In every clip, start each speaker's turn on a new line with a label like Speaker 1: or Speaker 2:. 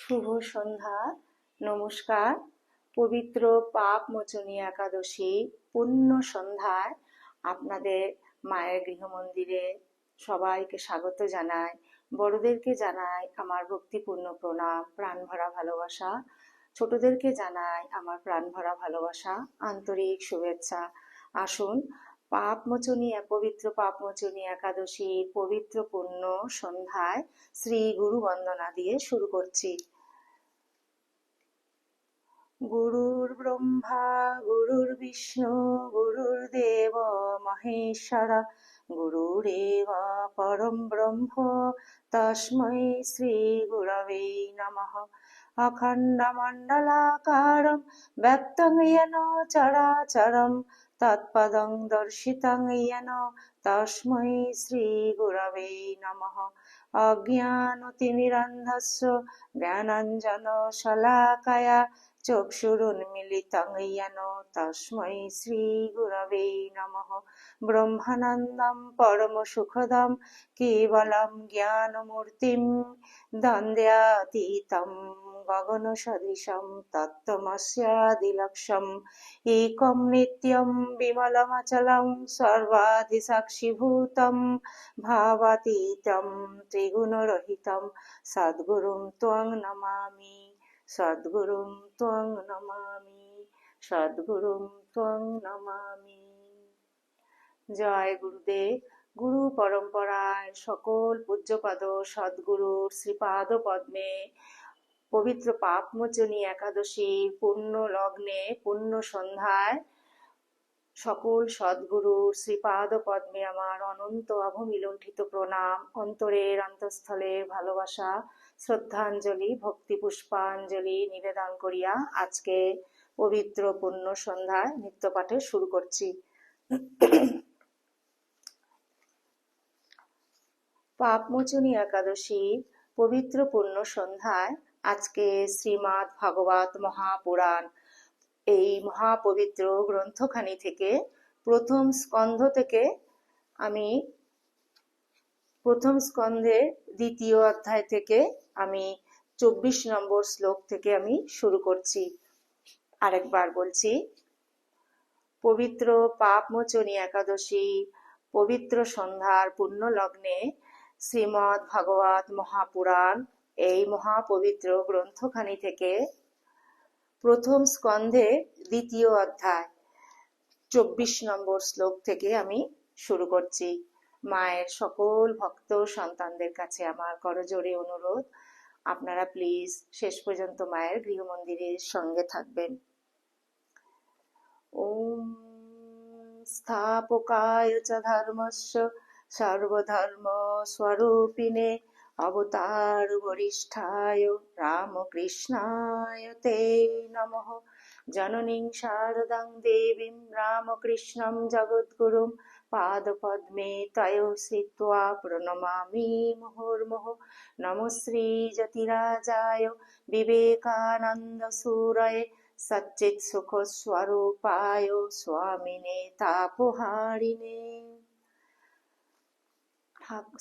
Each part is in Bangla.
Speaker 1: শুভ সন্ধ্যা নমস্কার পবিত্র পাপ মোচনী একাদশী পূর্ণ সন্ধ্যায় আপনাদের মায়ের গৃহমন্দিরে সবাইকে স্বাগত জানাই বড়দেরকে জানাই আমার ভক্তিপূর্ণ প্রণাম প্রাণ ভরা ভালোবাসা ছোটদেরকে জানাই আমার প্রাণ ভরা ভালোবাসা আন্তরিক শুভেচ্ছা আসুন পাপমোচনীয় পবিত্র পাপমোচনী একাদশী পবিত্র পূর্ণ সন্ধ্যায় শ্রী গুরু বন্দনা দিয়ে শুরু করছি গুরুর ব্রহ্মা গুরুর বিষ্ণু গুরুর দেব মহেশ্বর গুরুরেব পরম ব্রহ্ম তস্মৈ শ্রী গুরবে নম অখণ্ড অখণ্ডমণ্ডলাকারম ব্যক্তং চরাচরম তৎপদং দর্শিতং ইয়েন তস্मै শ্রীগুরবে নমঃ অজ্ঞানতিনিরন্ধস্য জ্ঞানাঞ্জনশলাকয়া চক্ষুরুন্মিলিতং ইয়েন তস্मै শ্রীগুরবে নমঃ ব্রহ্মানন্দম পরম সুখদম কেবলম জ্ঞানমূর্তিম দ্বন্দ্বাতীতম গগনসদৃশম তত্ত্বমস্যাদিলক্ষ্যম নিত্যম বিমলমচলম সর্বাধি সাক্ষীভূতম ভাবাতীতম ত্রিগুণরহিতম সদ্গুরুম ত্বং নমামি সদ্গুরুম ত্বং নমামি সদ্গুরুম ত্বং নমামি জয় গুরুদেব গুরু পরম্পরায় সকল পূজ্যপদ সদ্গুরুর শ্রীপাদ পদ্মে পবিত্র পাপমোচনী একাদশী পূর্ণ লগ্নে পূর্ণ সন্ধ্যায় সকল সদ্গুরুর শ্রীপাদ পদ্মে আমার অনন্ত অভমিলণ্ঠিত প্রণাম অন্তরের অন্তঃস্থলে ভালোবাসা শ্রদ্ধাঞ্জলি ভক্তি পুষ্পাঞ্জলি নিবেদন করিয়া আজকে পবিত্র পূর্ণ সন্ধ্যায় নিত্যপাঠে শুরু করছি পাপমোচনী একাদশী পবিত্র পূর্ণ সন্ধ্যায় আজকে শ্রীমৎ ভাগবত মহাপুরাণ এই মহাপবিত্র গ্রন্থখানি থেকে প্রথম স্কন্ধ থেকে আমি প্রথম স্কন্ধে দ্বিতীয় অধ্যায় থেকে আমি চব্বিশ নম্বর শ্লোক থেকে আমি শুরু করছি আরেকবার বলছি পবিত্র পাপমোচনী একাদশী পবিত্র সন্ধ্যার পূর্ণ লগ্নে শ্রীমদ্ ভাগবত মহাপুরাণ এই মহাপবিত্র গ্রন্থখানি থেকে প্রথম স্কন্ধে দ্বিতীয় অধ্যায় চব্বিশ নম্বর শ্লোক থেকে আমি শুরু করছি মায়ের সকল ভক্ত সন্তানদের কাছে আমার করজোরে অনুরোধ আপনারা প্লিজ শেষ পর্যন্ত মায়ের গৃহমন্দিরের সঙ্গে থাকবেন ওম স্থাপকায় চ ধর্মস্য সর্বধর্ম স্বরূপিণে অবতার বরিষ্ঠায় রামকৃষ্ণায় তে নম জননী শারদং দেবী রামকৃষ্ণ জগদ্গুরু পাদপদ্মে তয় স্থিত্বা প্রণমামি মুহুর্মুহ নম শ্রীযতিরাজায় বিবেকানন্দসূরয়ে সচ্চিৎ সুখস্বরূপায় স্বামিনে তাপহারিণে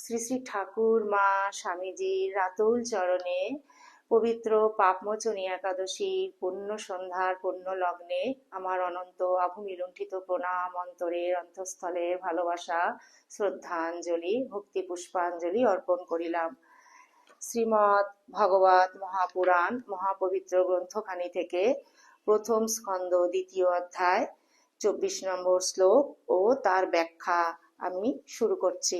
Speaker 1: শ্রী শ্রী ঠাকুর মা স্বামীজির রাতুল চরণে পবিত্র পাপমোচনী একাদশীর পূর্ণ সন্ধ্যার পূর্ণ লগ্নে আমার অনন্ত আভুমিলুণ্ঠিত প্রণাম অন্তরের অন্তঃস্থলে ভালোবাসা শ্রদ্ধাঞ্জলি ভক্তি পুষ্পাঞ্জলি অর্পণ করিলাম শ্রীমৎ ভগবত মহাপুরাণ মহাপবিত্র গ্রন্থখানি থেকে প্রথম স্কন্দ দ্বিতীয় অধ্যায় চব্বিশ নম্বর শ্লোক ও তার ব্যাখ্যা আমি শুরু করছি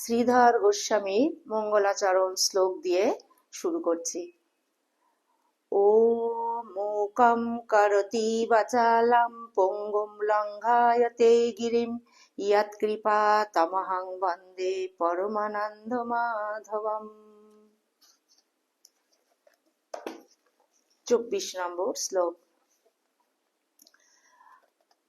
Speaker 1: শ্রীধর গোস্বামীর মঙ্গলাচরণ শ্লোক দিয়ে শুরু করছি ও মূকম করতি বাচালাম পঙ্গুম লঙ্ঘায়তে গিরিম ইয়াত কৃপা তমহং বন্দে পরমানন্দ মাধবম চব্বিশ নম্বর শ্লোক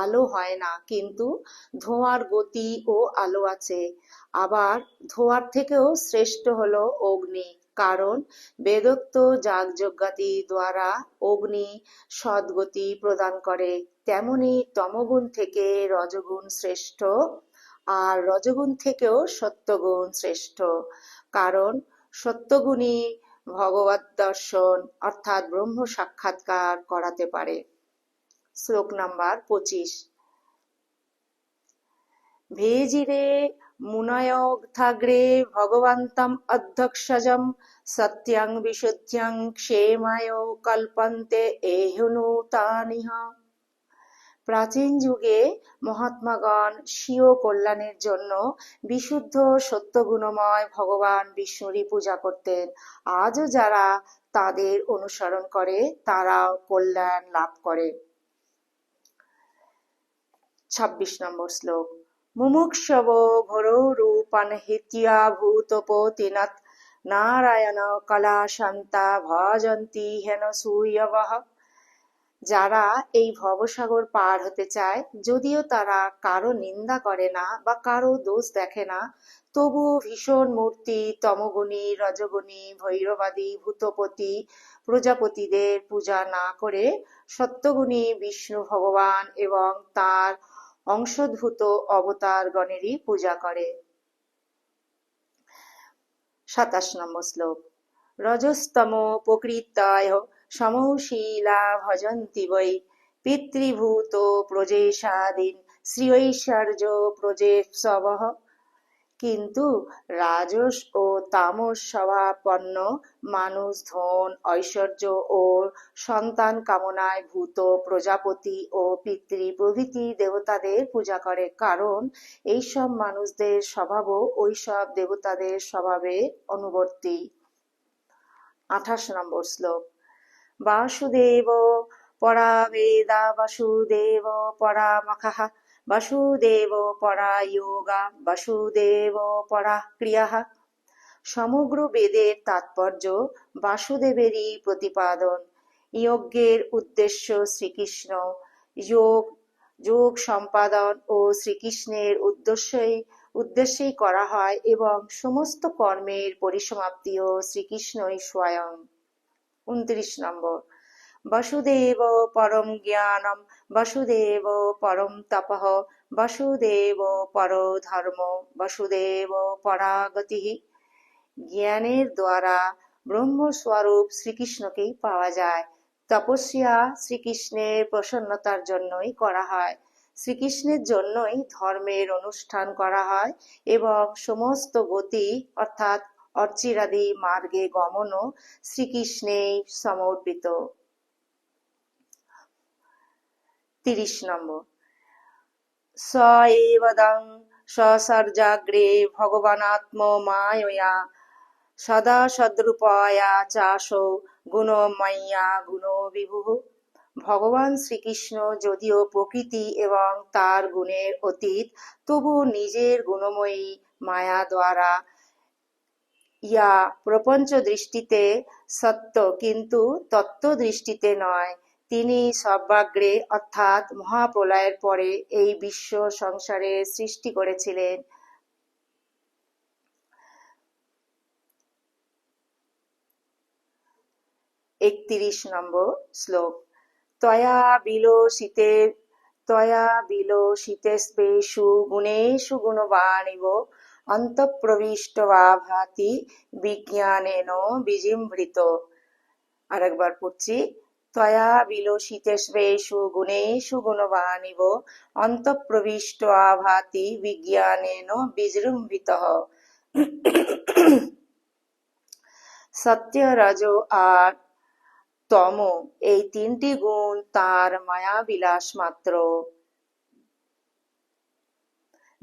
Speaker 1: আলো হয় না কিন্তু ধোঁয়ার গতি ও আলো আছে আবার ধোঁয়ার থেকেও শ্রেষ্ঠ হলো অগ্নি কারণ বেদত্ব যাগযজ্ঞাতি দ্বারা অগ্নি সদ্গতি প্রদান করে তেমনি তমগুণ থেকে রজগুণ শ্রেষ্ঠ আর রজগুণ থেকেও সত্যগুণ শ্রেষ্ঠ কারণ সত্যগুণী ভগবত দর্শন অর্থাৎ ব্রহ্ম সাক্ষাৎকার করাতে পারে শ্লোক নাম্বার পঁচিশ ভেজিরে মুনয়োগ্থাগ্রে ভগবন্তম অধ্যক্ষজম সত্যং বিশুদ্ধ্যং ক্ষেমায় কল্পন্তে এহনুতানিহ প্রাচীন যুগে মহাত্মাগণ স্বীয় কল্যাণের জন্য বিশুদ্ধ সত্য গুণময় ভগবান বিষ্ণুরই পূজা করতেন আজও যারা তাদের অনুসরণ করে তারাও কল্যাণ লাভ করে ২৬ নম্বর শ্লোক মুমুক্ষব ঘোরো রূপন হিতিয়া ভূতপতিনাথ নারায়ণ কলা শান্তা ভজন্তি হেন সূর্যবহ যারা এই ভবসাগর পার হতে চায় যদিও তারা কারো নিন্দা করে না বা কারো দোষ দেখে না তবু ভীষণ মূর্তি তমগুণী রজগুণী ভৈরবাদী ভূতপতি প্রজাপতিদের পূজা না করে সত্যগুণী বিষ্ণু ভগবান এবং তার অংশধূত অবতারগণেরই পূজা করে সাতাশ নম্বর শ্লোক রজস্তম প্রকৃতায় সমশীলা ভজন্তি বৈ পিতৃভূত প্রজেশাদিন শ্রী ঐশ্বর্য প্রজেসব কিন্তু রাজস ও তামস স্বভাবপন্ন মানুষ ধন ঐশ্বর্য ও সন্তান কামনায় ভূত প্রজাপতি ও পিতৃ প্রভৃতি দেবতাদের পূজা করে কারণ এইসব মানুষদের স্বভাবও ওইসব দেবতাদের স্বভাবে অনুবর্তী আঠাশ নম্বর শ্লোক বাসুদেব পরা বেদা বাসুদেব পরা পরামখাহা বসুদেব পরা যোগা বসুদেব পরা ক্রিয়া সমগ্র বেদের তাৎপর্য বাসুদেবেরই প্রতিপাদন ইয়জ্ঞের উদ্দেশ্য শ্রীকৃষ্ণ যোগ যোগ সম্পাদন ও শ্রীকৃষ্ণের উদ্দেশ্যই উদ্দেশ্যেই করা হয় এবং সমস্ত কর্মের পরিসমাপ্তিও শ্রীকৃষ্ণই স্বয়ং উনত্রিশ নম্বর বসুদেব পরম জ্ঞানম বসুদেব পরম তপহ বসুদেব পর ধর্ম বসুদেব পরাগতি জ্ঞানের দ্বারা ব্রহ্মস্বরূপ শ্রীকৃষ্ণকেই পাওয়া যায় তপস্যা শ্রীকৃষ্ণের প্রসন্নতার জন্যই করা হয় শ্রীকৃষ্ণের জন্যই ধর্মের অনুষ্ঠান করা হয় এবং সমস্ত গতি অর্থাৎ অর্চিরাদি মার্গে গমনও শ্রীকৃষ্ণেই সমর্পিত তিরিশ নম্বর স এবাদং সসর্জাগ্রে আত্ম মায়া সদা সদ্রূপয়া চাষ গুণময়া গুণ বিভু ভগবান শ্রীকৃষ্ণ যদিও প্রকৃতি এবং তার গুণের অতীত তবু নিজের গুণময়ী মায়া দ্বারা ইয়া প্রপঞ্চ দৃষ্টিতে সত্য কিন্তু তত্ত্ব দৃষ্টিতে নয় তিনি সর্বাগ্রে অর্থাৎ মহাপ্রলয়ের পরে এই বিশ্ব সংসারের সৃষ্টি করেছিলেন একত্রিশ নম্বর শ্লোক তয়া বিল শীতের তয়া বিলো শীতেষ্বেষু গুণেশু গুণবাণিব অন্তঃপ্রবিষ্ট বা ভাতি বিজ্ঞানেন বিজিম্বৃত আরেকবার পড়ছি त्वया विलोसितेष्वेषु गुणेषु অন্তঃপ্রবিষ্ট আভাতি বিজ্ঞানেন विज्ञानेन সত্য রাজ আর তম এই তিনটি গুণ তার মায়া বিলাস মাত্র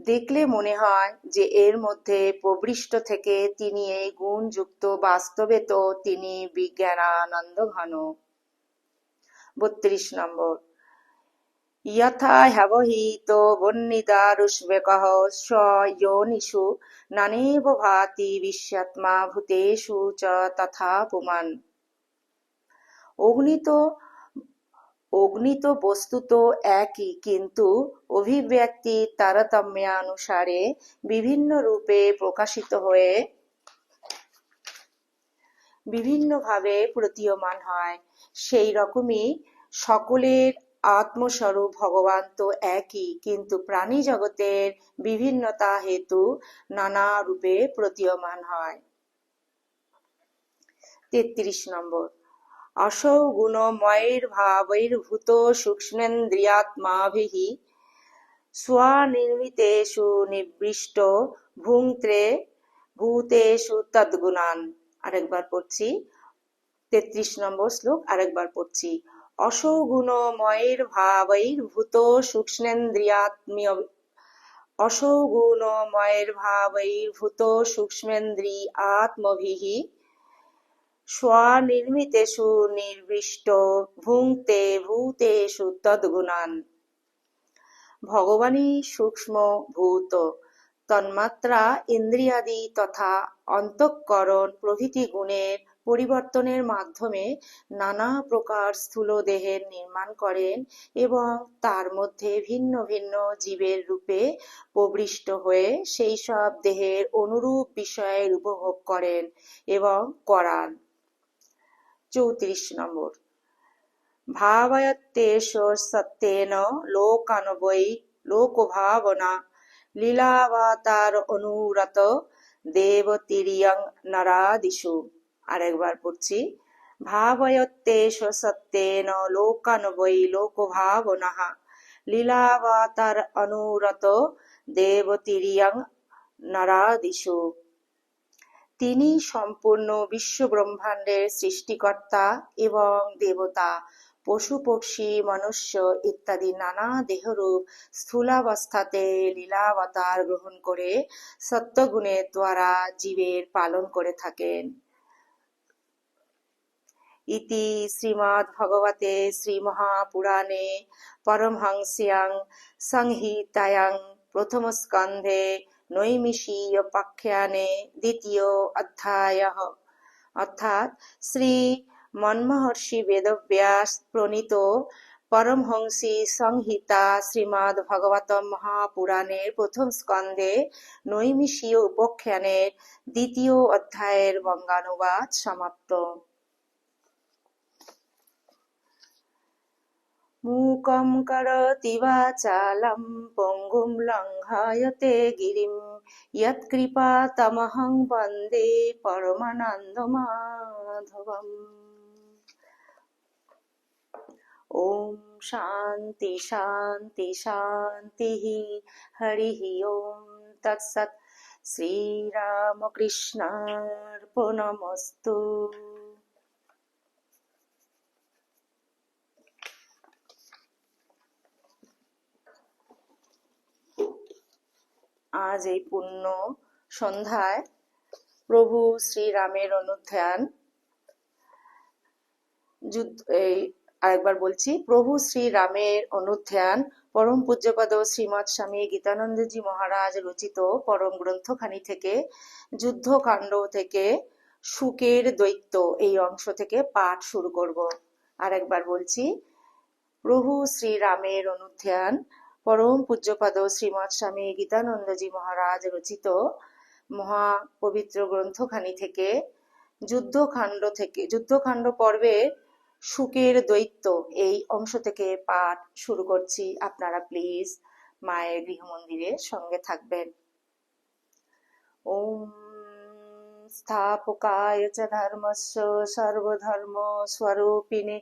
Speaker 1: দেখলে মনে হয় যে এর মধ্যে প্রবৃষ্ট থেকে তিনি এই গুণযুক্ত বাস্তবে তো তিনি বিজ্ঞানানন্দ ঘন বত্রিশ নম্বর ইয়থা হ্যবহিত বন্নিদা রুষ্বেকহ স্বয়োনিষু নানেব ভাতি বিশ্বাত্মা ভূতেষু চ তথা পুমান অগ্নিত অগ্নিত বস্তু তো একই কিন্তু অভিব্যক্তি তারতম্যানুসারে বিভিন্ন রূপে প্রকাশিত হয়ে বিভিন্নভাবে প্রতীয়মান হয় সেই রকমই সকলের আত্মস্বরূপ ভগবান তো একই কিন্তু প্রাণী জগতের বিভিন্নতা হেতু নানা রূপে প্রতীয়মান হয় তেত্রিশ নম্বর অসৌ গুণময়ের ভাবের ভূত সূক্ষ্মেন্দ্রিয়াত্মাভিঃ স্বনির্মিতেশু নিবৃষ্ট ভুংত্রে ভূতেশু তদ্গুণান আরেকবার পড়ছি তেত্রিশ নম্বর শ্লোক আরেকবার পড়ছি অসৌগুণময়ের ভাবৈর্ভূত সূক্ষ্মেন্দ্রিয়াত্মীয় আত্মভিহি স্বনির্মিতেষু নির্বিষ্ট ভূতেষু তদ্গুণান ভগবানই সূক্ষ্ম ভূত তন্মাত্রা ইন্দ্রিয়াদি তথা অন্তঃকরণ প্রভৃতি গুণের পরিবর্তনের মাধ্যমে নানা প্রকার স্থূল দেহের নির্মাণ করেন এবং তার মধ্যে ভিন্ন ভিন্ন জীবের রূপে প্রবৃষ্ট হয়ে সেই সব দেহের অনুরূপ বিষয়ের উপভোগ করেন এবং করান চৌত্রিশ নম্বর ভাবায়ত্তেশ্বর সত্যেন লোকানবৈ লোকভাবনা লীলাবাতার অনুরত দেবতিরিয়ং নরাদিষু আরেকবার পড়ছি ভাবয়ত্তেষ সত্যেন লোকানবৈ ভাবনা লীলাবাতার অনুরত দেবতিরিয়াং নারাদিশু তিনি সম্পূর্ণ বিশ্ব ব্রহ্মাণ্ডের সৃষ্টিকর্তা এবং দেবতা পশু পক্ষী মনুষ্য ইত্যাদি নানা দেহরূপ স্থূলাবস্থাতে লীলাবতার গ্রহণ করে সত্যগুণের দ্বারা জীবের পালন করে থাকেন ইতি শ্রীমদ্ ভগবতে শ্রীমহাপুরাণে পরমহংস্যাং সংহিতায়াং প্রথম স্কন্ধে নৈমিষীয় পাখ্যানে দ্বিতীয় অধ্যায় অর্থাৎ শ্রী মনমহর্ষি বেদব্যাস প্রণীত পরমহংসী সংহিতা শ্রীমদ্ ভগবত মহাপুরাণের প্রথম স্কন্ধে নৈমিষীয় উপখ্যানের দ্বিতীয় অধ্যায়ের বঙ্গানুবাদ সমাপ্ত মূকं करोति वाचालं पङ्गुं लङ्घयते गिरिं यत्कृपातमहं वन्दे परमानन्दमाधवम् ॐ शान्ति शान्ति शान्तिः हरिः ॐ तत्सत् श्रीरामकृष्णार्पणमस्तु আজ এই পূর্ণ সন্ধ্যায় প্রভু শ্রীরামের অনুধ্যান যুদ্ধ এই আরেকবার বলছি প্রভু শ্রীরামের অনুধ্যান পরম পূজ্যপদ শ্রীমৎ স্বামী গীতানন্দজি মহারাজ রচিত পরম গ্রন্থখানি থেকে যুদ্ধকাণ্ড থেকে সুকের দৈত্য এই অংশ থেকে পাঠ শুরু করব আরেকবার বলছি প্রভু শ্রীরামের অনুধ্যান পরম পূজ্যপাদ শ্রীমৎ স্বামী গীতানন্দজি মহারাজ রচিত মহা পবিত্র গ্রন্থখানি থেকে যুদ্ধকাণ্ড থেকে যুদ্ধকাণ্ড পর্বে সুখের দৈত্য এই অংশ থেকে পাঠ শুরু করছি আপনারা প্লিজ মায়ের গৃহমন্দিরে সঙ্গে থাকবেন ওম স্থাপকায় চ ধর্মস্য সর্বধর্ম স্বরূপিণী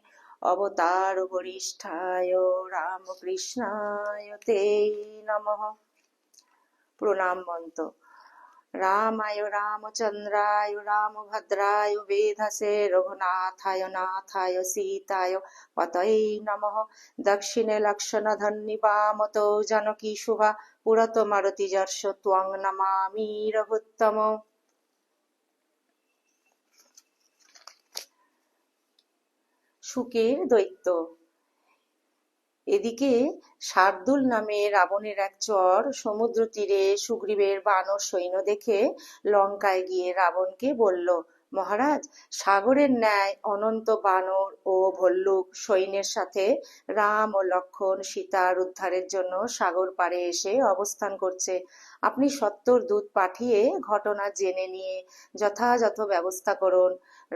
Speaker 1: অবতার বরিষ্ঠায় রামকৃষ্ণায় তে নম প্রণাম মন্ত রামায় রামচন্দ্রায় রামভদ্রায় বেধসে রঘুনাথায় নাথায় সীতায় পতয়ে নম দক্ষিণে লক্ষণ ধন্যবামত জনকী শুভা পুরত মারতি যর্ষ ত্বং নমামি রঘুত্তম শুকের দৈত্য এদিকে শার্দুল নামে রাবণের এক চর সমুদ্র তীরে সুগ্রীবের বানর সৈন্য দেখে লঙ্কায় গিয়ে রাবণকে বলল মহারাজ সাগরের ন্যায় অনন্ত বানর ও ভল্লুক সৈন্যের সাথে রাম ও লক্ষণ সীতার উদ্ধারের জন্য সাগর পাড়ে এসে অবস্থান করছে আপনি সত্তর দূত পাঠিয়ে ঘটনা জেনে নিয়ে যথাযথ ব্যবস্থা করুন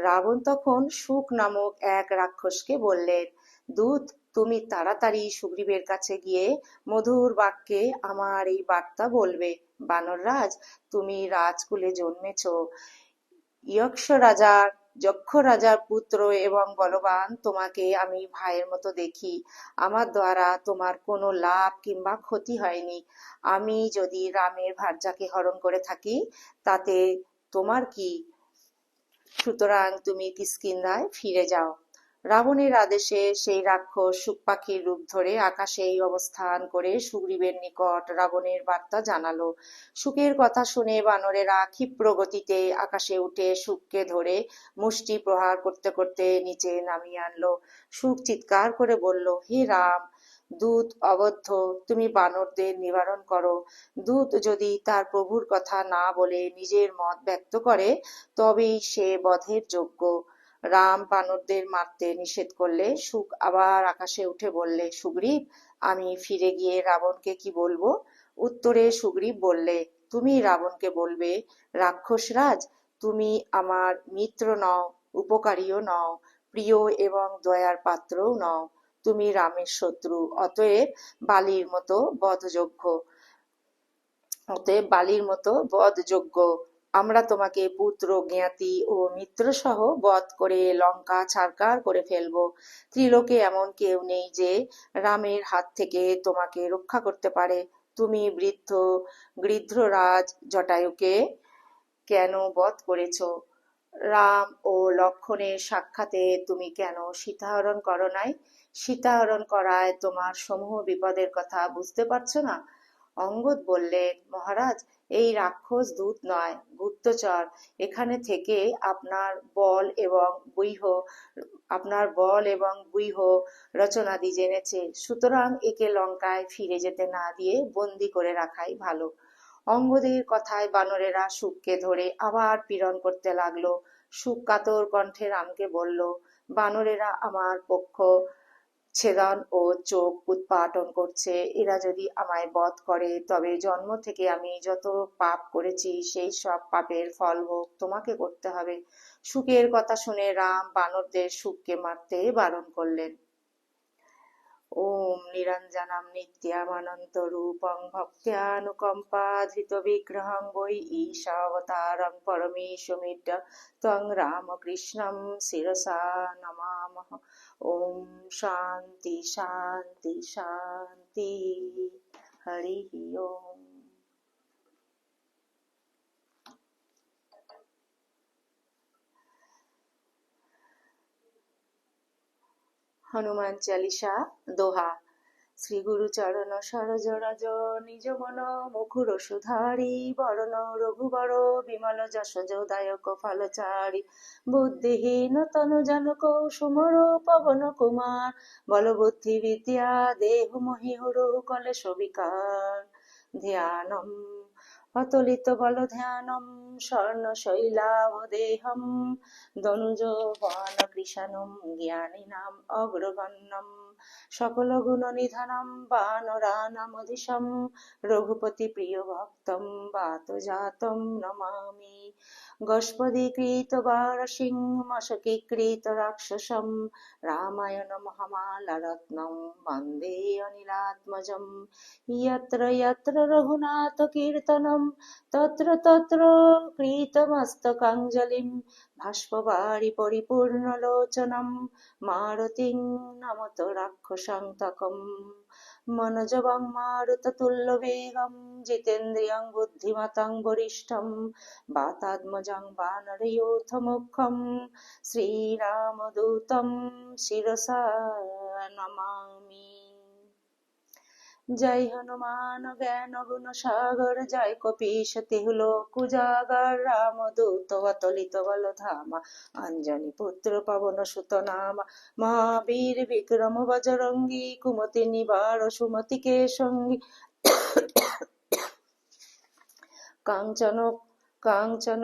Speaker 1: রাবণ তখন শুক নামক এক রাক্ষসকে বললেন দূত তুমি তাড়াতাড়ি সুগ্রীবের কাছে গিয়ে মধুর বাক্যে আমার এই বার্তা বলবে বানররাজ তুমি রাজকুলে জন্মেছ ইয়ক্ষ রাজার যক্ষ রাজার পুত্র এবং বলবান তোমাকে আমি ভাইয়ের মতো দেখি আমার দ্বারা তোমার কোনো লাভ কিংবা ক্ষতি হয়নি আমি যদি রামের ভার্যাকে হরণ করে থাকি তাতে তোমার কি সুতরাং তুমি কিষ্কিন্দায় ফিরে যাও রাবণের আদেশে সেই রাক্ষস সুখ পাখির রূপ ধরে আকাশে এই অবস্থান করে সুগ্রীবের নিকট রাবণের বার্তা জানালো সুখের কথা শুনে বানরেরা ক্ষিপ্র গতিতে আকাশে উঠে সুখকে ধরে মুষ্টি প্রহার করতে করতে নিচে নামিয়ে আনলো সুখ চিৎকার করে বলল হে রাম দূত অবদ্ধ তুমি বানরদের নিবারণ করো দূত যদি তার প্রভুর কথা না বলে নিজের মত ব্যক্ত করে তবেই সে বধের যোগ্য রাম বানরদের মারতে নিষেধ করলে সুখ আবার আকাশে উঠে বললে সুগ্রীব আমি ফিরে গিয়ে রাবণকে কি বলবো উত্তরে সুগ্রীব বললে তুমি রাবণকে বলবে রাক্ষসরাজ তুমি আমার মিত্র নও উপকারীও নও প্রিয় এবং দয়ার পাত্রও নও তুমি রামের শত্রু অতএব বালির মতো বধযোগ্য অতএব বালির মতো বধযোগ্য আমরা তোমাকে পুত্র জ্ঞাতি ও মিত্র সহ বধ করে লঙ্কা ছাড়কার করে ফেলব ত্রিলোকে এমন কেউ নেই যে রামের হাত থেকে তোমাকে রক্ষা করতে পারে তুমি বৃদ্ধ গৃধ্ররাজ জটায়ুকে কেন বধ করেছ রাম ও লক্ষণের সাক্ষাতে তুমি কেন সীতাহরণ করো নাই সীতাহরণ করায় তোমার সমূহ বিপদের কথা বুঝতে পারছ না অঙ্গদ বললেন মহারাজ এই রাক্ষস দূত নয় গুপ্তচর এখানে থেকে আপনার বল এবং বৈহ আপনার বল এবং বৈহ রচনাদি জেনেছে সুতরাং একে লঙ্কায় ফিরে যেতে না দিয়ে বন্দি করে রাখাই ভালো অঙ্গদের কথায় বানরেরা সুখকে ধরে আবার পীড়ন করতে লাগলো সুখ কাতর কণ্ঠে রামকে বলল বানরেরা আমার পক্ষ ছেদন ও চোখ উৎপাটন করছে এরা যদি আমায় বধ করে তবে জন্ম থেকে আমি যত পাপ করেছি সেই সব পাপের ফল হোক তোমাকে করতে হবে সুখের কথা শুনে রাম বানরদের সুখকে মারতে বারণ করলেন ॐ निरञ्जनं नित्यमनन्तरूपं भक्त्यानुकम्पाधृतविग्रहं वै ईशावतारं परमेशमिट त्वं रामकृष्णं शिरसा नमामः ॐ शान्ति शान्ति शान्ति हरिः ओम् হনুমান চালিসা দোহা শ্রী গুরু চরণ সরজ রজ নিজ মন মুখুর সুধারি বরণ রঘুবর বিমল যশোদায়ক ফল চারি বুদ্ধিহীন তন জনক সুমর পবন কুমার বলবুদ্ধি বিদ্যা দেহ মহিহুর কলে সবিকার ধ্যানম অতলিত বল ধ্যানম স্বর্ণ শৈলাবদেহম দনুজ বন কৃষণম জ্ঞানিনাম অগ্রগণ্যম সকল গুণ নিধানম বানরানাম দিশম রঘুপতি প্রিয় ভক্তম বাত জাতম নমামি गष्पदीकृतवारसिंहमशकीकृतराक्षसं रामायणमहमालरत्नं वन्दे अनिलात्मजं यत्र यत्र रघुनाथकीर्तनं तत्र तत्र कृतमस्तकाञ्जलिं भाष्पवारि परिपूर्णलोचनं मारुतिं नमत राक्षसान्तकं मनजवं मारुततुल्यवेगम् जितेन्द्रियं বুদ্ধিমতাং वरिष्ठं वातात्मजं वानरयोथमुखं দূতম শিরসা নমামি জয় হনুমান জ্ঞান গুণ সাগর জয় কপিশ তেহুল কুজাগর রাম দূত অতলিত বল ধাম অঞ্জনি পুত্র পবন সুত নাম মহাবীর বিক্রম বজরঙ্গী কুমতি নিবার সুমতি কে সঙ্গী কাঞ্চন কাঞ্চন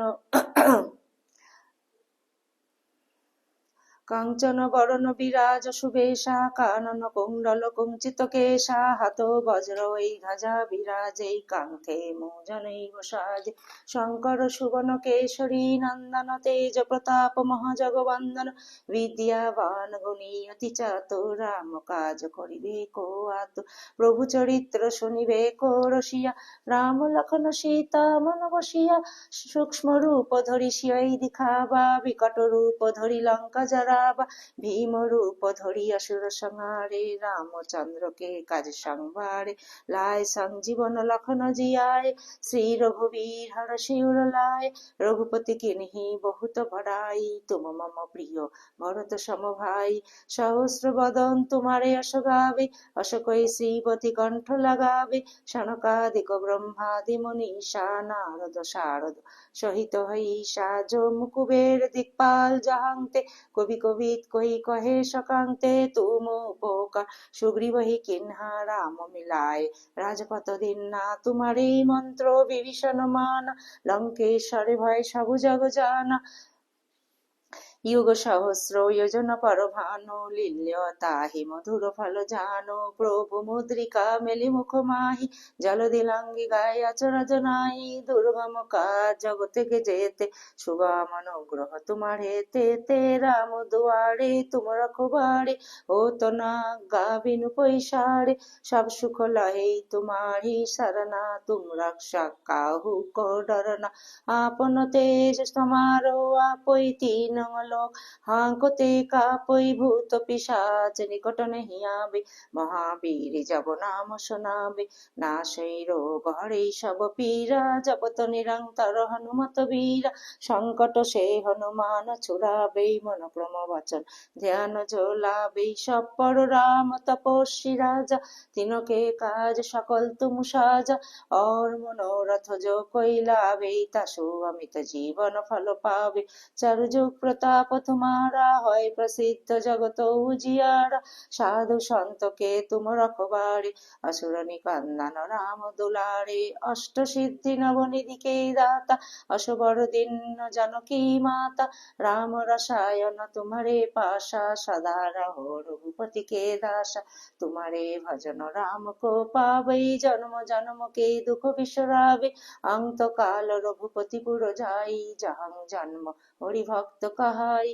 Speaker 1: কাঞ্চন বরণ বিরাজ শুভেশা কানন কুণ্ডল কুঞ্চিত কেশা হাত বজ্র এই ধ্বজা বিরাজেই কান্থে মোজন সাজে শঙ্কর সুবন কেশরী নন্দন তেজ প্রতাপ বিদ্যা বান গুণী অতি চাত রাম কাজ করিবে কো আত প্রভু চরিত্র শুনিবে কো রসিয়া রাম লখন সীতা মন বসিয়া সূক্ষ্ম রূপ ধরি শিয়াই দিখাবা বিকট রূপ ধরি লঙ্কা যারা বাবা ভীম রূপ ধরি অসুর সংহারে রামচন্দ্রকে কাজ সংবারে লায় সঞ্জীবন লখন জিয়ায় শ্রী রঘুবীর হর শিউর লায় রঘুপতি কিনহি বহুত ভরাই তুম মম প্রিয় ভরত সমভাই সহস্র বদন তোমারে অসগাবে অসকই শ্রীপতি কণ্ঠ লাগাবে সনকাদিক ব্রহ্মাদি মুনি সা নারদ শারদ সহিত হই সাজ মুকুবের দিকপাল জাহাঙ্গে কবি কবি কহি কহে সকাংতে তুম উপকার হি কিন্হা রাম মিলায় রাজপথ দিন না তোমার এই মন্ত্র বিভীষণ মান লঙ্কেশ্বরে ভয় সবু জগ জানা युगसहस्रयोजनपरभानुलील्य ताहि मधुरफलजानु प्रभुमुद्रिका মেলিমুখমাহি জলদিলাঙ্গি গায়া চরজনাই দুর্গম কাজ জগতেকে যেতে সুগম অনুগ্রহ তোমার হেতে তে রাম দুয়ারে তোমার কুবারে ও না গাবিনু পৈশারে সব সুখ লহে তোমারি সারনা তুম রক্ষা কাহু কো ডরনা আপন তেজ তোমারো আপই তিন लोक হাঙ্কতে কাপই ভূত পিসাচ নিকট নহিয়াবে মহাবীর যাব নাম শোনাবে না সেই রোগ হরে সব পীরা জগত নিরন্তর হনুমত বীরা সংকট সে হনুমান চুরাবে মনক্রম বচন ধ্যান ঝোলাবে সব পর রাম তপস্বী রাজা তিনকে কাজ সকল তুমু সাজা অর মনোরথ যো তা সু অমিত জীবন ফল পাবে যোগ প্রতাপ তাপ তোমারা হয় প্রসিদ্ধ জগত উজিয়ারা সাধু সন্তকে তুম রকবারে অসুরণী কান্দান রাম দুলারে অষ্ট সিদ্ধি নবনিধিকে দাতা অসবর দিন জানকী মাতা রাম রসায়ন তোমারে পাশা সদা রহ রঘুপতিকে দাসা তোমারে ভজন রাম কো পাবে জন্ম জন্ম কে দুঃখ বিসরাবে অন্তকাল রঘুপতি পুর যাই যাহাং জন্ম হরিভক্ত কাহাই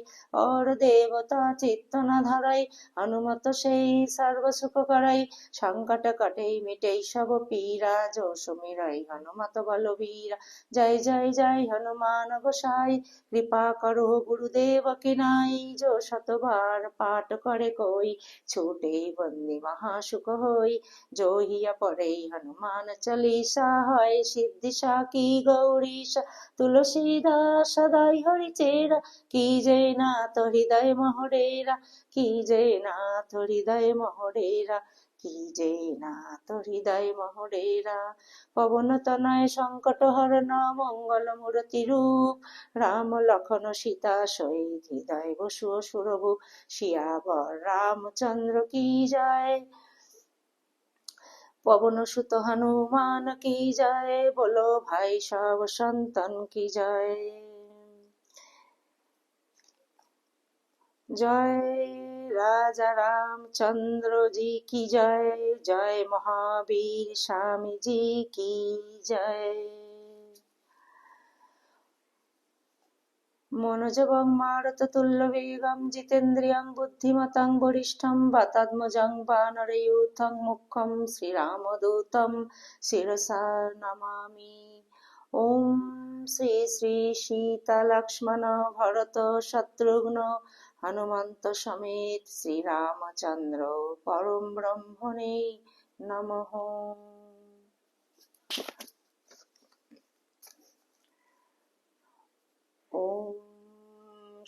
Speaker 1: অর দেবতা চিত্তনা ধারাই হনুমত সেই সর্বসুখ করাই সংকট কাটেই মিটেই সব পীরা যশমিরাই হনুমত বল বীরা জয় জয় জয় হনুমান গোসাই কৃপা করো গুরুদেব নাই যো শতবার পাঠ করে কই ছোটে বন্দে মহাসুখ হই জহিয়া হিয়া পরে হনুমান চলিসা হয় সিদ্ধিসা কি গৌরীসা তুলসী দাস দাই হরি চেরা কি যে নাথ হৃদয় মহরেরা কি যে নাথ হৃদয় মহরেরা কি যে নাথ তো হৃদয় মহরেরা তনয় সংকট হরণ মঙ্গল মূরতি রূপ রাম লখন সীতা শহীদ হৃদয় বসু সুরভু শিয়াবর রামচন্দ্র কি যায় পবন সুত হনুমান কি যায় বলো ভাই সব সন্তান কি যায় জয় রাজা রামচন্দ্রজি কি জয় জয় মহাবীর স্বামীজি কি জয় মনোজবং মারত তুল্য বেগম জিতেন্দ্রিয়ং বুদ্ধিমতং বরিষ্ঠম বাতাত্মজং বানরয়ূথং মুখ্যম শ্রীরামদূতম শিরসা নমামি ওম শ্রী শ্রী সীতা লক্ষ্মণ ভরত শত্রুঘ্ন হনুমন্ত সমেত শ্রীরামচন্দ্র পরম ব্রহ্মণে নম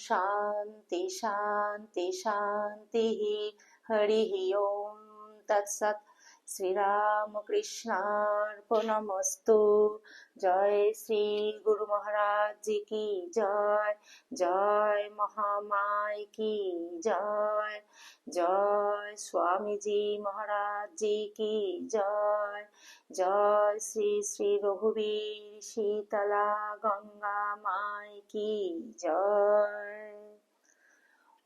Speaker 1: শান্তি শান্তি শান্তি হরি ওম তৎসৎ শ্রীরামকৃষ্ণার্পণমস্তু জয় শ্রী গুরু মহারাজ কি জয় জয় মহামায় কি জয় জয় স্বামীজি মহারাজ কি জয় জয় শ্রী শ্রী রঘুবীর শীতলা গঙ্গা মায় কি জয়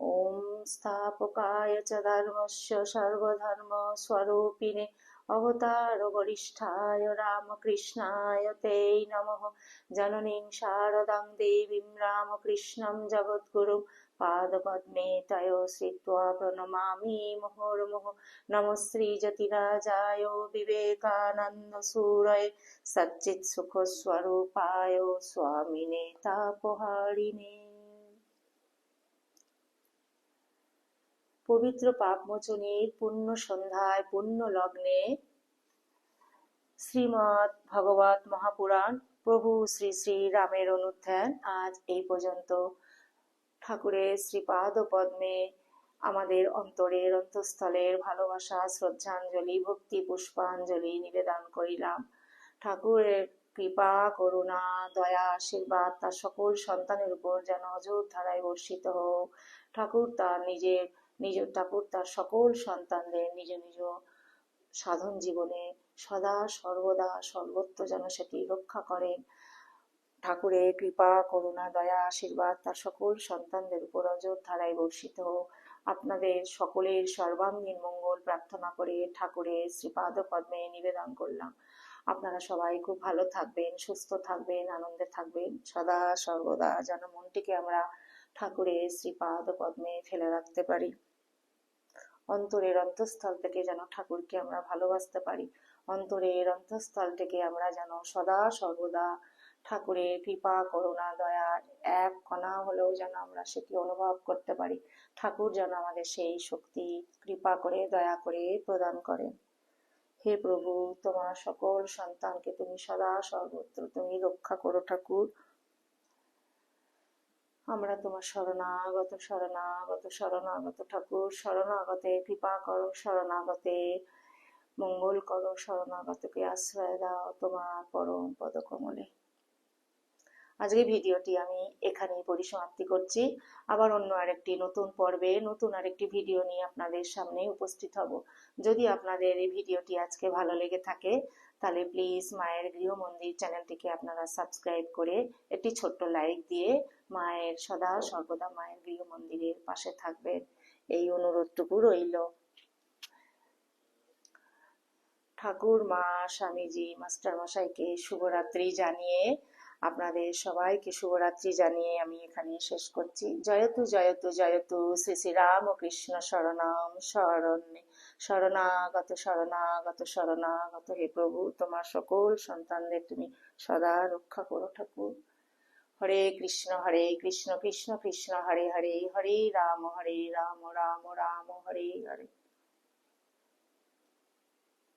Speaker 1: ॐ स्थापकाय च धर्मस्य सर्वधर्मस्वरूपिणे अवतारवरिष्ठाय रामकृष्णाय ते नमः जननीं शारदां देवीं रामकृष्णं जगद्गुरुं पादपद्मे तयो श्रित्वा प्रणमामि मुहुर्मुः नमः श्रीजतिराजाय विवेकानन्दसूरय सच्चित्सुखस्वरूपाय स्वामिने तापहारिणे পবিত্র পাপ পাপমোচনীর পুণ্য সন্ধ্যায় পুণ্য লগ্নে শ্রীমৎ ভগবত মহাপুরাণ প্রভু শ্রী শ্রী রামের অনুধ্যান আজ এই পর্যন্ত ঠাকুরের শ্রীপাদ পদ্মে আমাদের অন্তরের অন্তঃস্থলের ভালোবাসা শ্রদ্ধাঞ্জলি ভক্তি পুষ্পাঞ্জলি নিবেদন করিলাম ঠাকুরের কৃপা করুণা দয়া আশীর্বাদ তার সকল সন্তানের উপর যেন অযোধ্যারায় বর্ষিত হোক ঠাকুর তার নিজের নিজ ঠাকুর তার সকল সন্তানদের নিজ নিজ সাধন জীবনে সদা সর্বদা সর্বত্র যেন সেটি রক্ষা করেন ঠাকুরের কৃপা করুণা দয়া আশীর্বাদ তার সকল সন্তানদের উপর অজর ধারায় বর্ষিত আপনাদের সকলের সর্বাঙ্গীন মঙ্গল প্রার্থনা করে ঠাকুরের শ্রীপাদ পদ্মে নিবেদন করলাম আপনারা সবাই খুব ভালো থাকবেন সুস্থ থাকবেন আনন্দে থাকবেন সদা সর্বদা যেন মনটিকে আমরা ঠাকুরের শ্রীপাদ পদ্মে ফেলে রাখতে পারি অন্তরের অন্তঃস্থল থেকে যেন ঠাকুরকে আমরা ভালোবাসতে পারি অন্তরের অন্তঃস্থল থেকে আমরা যেন সদা সর্বদা ঠাকুরের কৃপা করুণা দয়ার এক কণা হলেও যেন আমরা সেটি অনুভব করতে পারি ঠাকুর যেন আমাদের সেই শক্তি কৃপা করে দয়া করে প্রদান করেন হে প্রভু তোমার সকল সন্তানকে তুমি সদা সর্বত্র তুমি রক্ষা করো ঠাকুর আমরা তোমার শরণাগত শরণাগত শরণাগত ঠাকুর শরণাগতে কৃপা করো শরণাগতে মঙ্গল করো শরণাগতকে আশ্রয় দাও তোমার পরম পদকমলে আজকে ভিডিওটি আমি এখানেই পরিসমাপ্তি করছি আবার অন্য আরেকটি নতুন পর্বে নতুন আরেকটি ভিডিও নিয়ে আপনাদের সামনে উপস্থিত হব যদি আপনাদের এই ভিডিওটি আজকে ভালো লেগে থাকে তাহলে প্লিজ মায়ের গৃহমন্দির চ্যানেলটিকে আপনারা সাবস্ক্রাইব করে একটি ছোট্ট লাইক দিয়ে মায়ের সদা সর্বদা মায়ের গৃহমন্দিরের পাশে থাকবেন এই অনুরোধটুকু রইল ঠাকুর মা স্বামীজি মাস্টার মশাইকে শুভরাত্রি জানিয়ে আপনাদের সবাইকে শুভরাত্রি জানিয়ে আমি এখানে শেষ করছি জয়তু জয়তু জয়তু শ্রী শ্রী রাম ও কৃষ্ণ শরণম শরণ্যে শরণাগত শরণাগত শরণাগত হে প্রভু তোমার সকল সন্তানদের তুমি সদা রক্ষা করো ঠাকুর হরে কৃষ্ণ হরে কৃষ্ণ কৃষ্ণ কৃষ্ণ হরে হরে হরে রাম হরে রাম রাম রাম হরে হরে